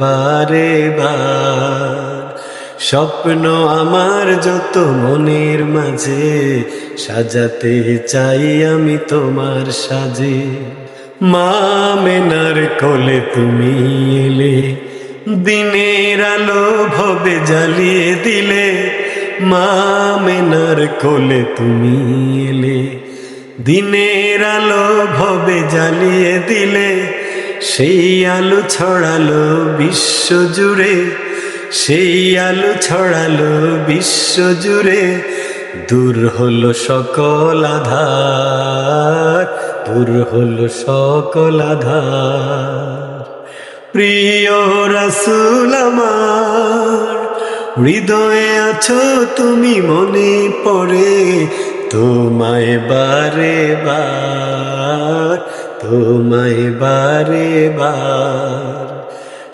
বারে বার। স্বপ্ন আমার যত মনের মাঝে, সাজাতে চাই আমি তোমার সাজে। মা মেনার কোলে তুমি এলে, দিনের আলো ভবে জ্বালিয়ে দিলে। মা মেনার কোলে তুমি এলে, দিনের আলো ভবে জ্বালিয়ে দিলে। সেই আলো ছড়ালো বিশ্ব জুড়ে, সেই আলো ছড়ালো বিশ্ব জুড়ে। দূর হলো সকল আধার, দূর হলো সকল আধার। প্রিয় রাসুল আমার, হৃদয়ে আছো তুমি মনে পড়ে, তোমায় বারে বার। তোমায় বারে বার।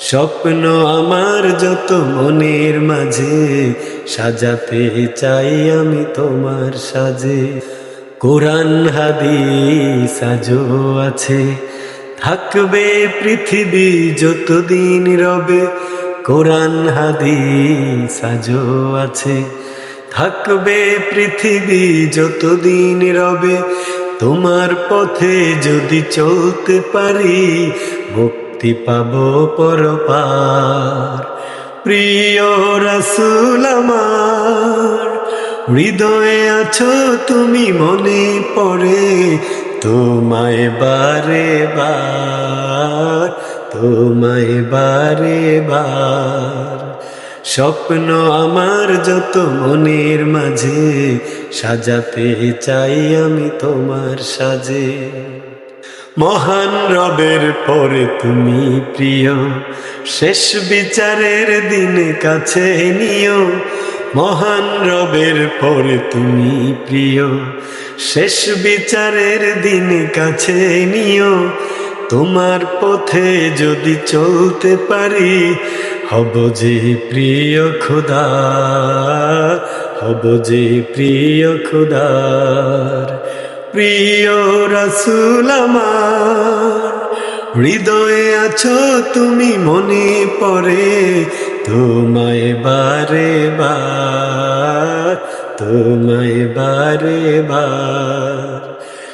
স্বপ্ন আমার যত মনের মাঝে, সাজাতে চাই আমি তোমার সাজে। কোরআন, হাদিস আজও আছে, থাকবে পৃথিবী যতদিন রবে। কোরআন, হাদিস আজও আছে, থাকবে পৃথিবী যতদিন রবে। তোমার পথে যদি চলতে পারি, মুক্তি পাব পরপার। প্রিয় রাসুল আমার, হৃদয়ে আছো তুমি, মনে পড়ে তোমায় বারে বার, তোমায় বারে বার। স্বপ্ন আমার যত মনের মাঝে, সাজাতে চাই আমি তোমার সাজে। মহান রবের পরে তুমি প্রিয়, শেষ বিচারের দিন কাছে নিও মহান রবের পরে তুমি প্রিয়, শেষ বিচারের দিন কাছে নিও তোমার পথে যদি চলতে পারি হব যে প্রিয় খুদা, হব যে প্রিয় খুদার প্রিয় রসুল আমার, হৃদয়ে আছো তুমি মনে পড়ে, তোমায় বারে বার, তোমায় বারে বার।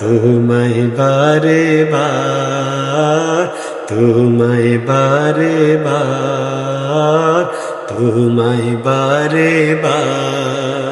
তোমায় বারে বার তোমায় বারে বার তোমায় বারে বার।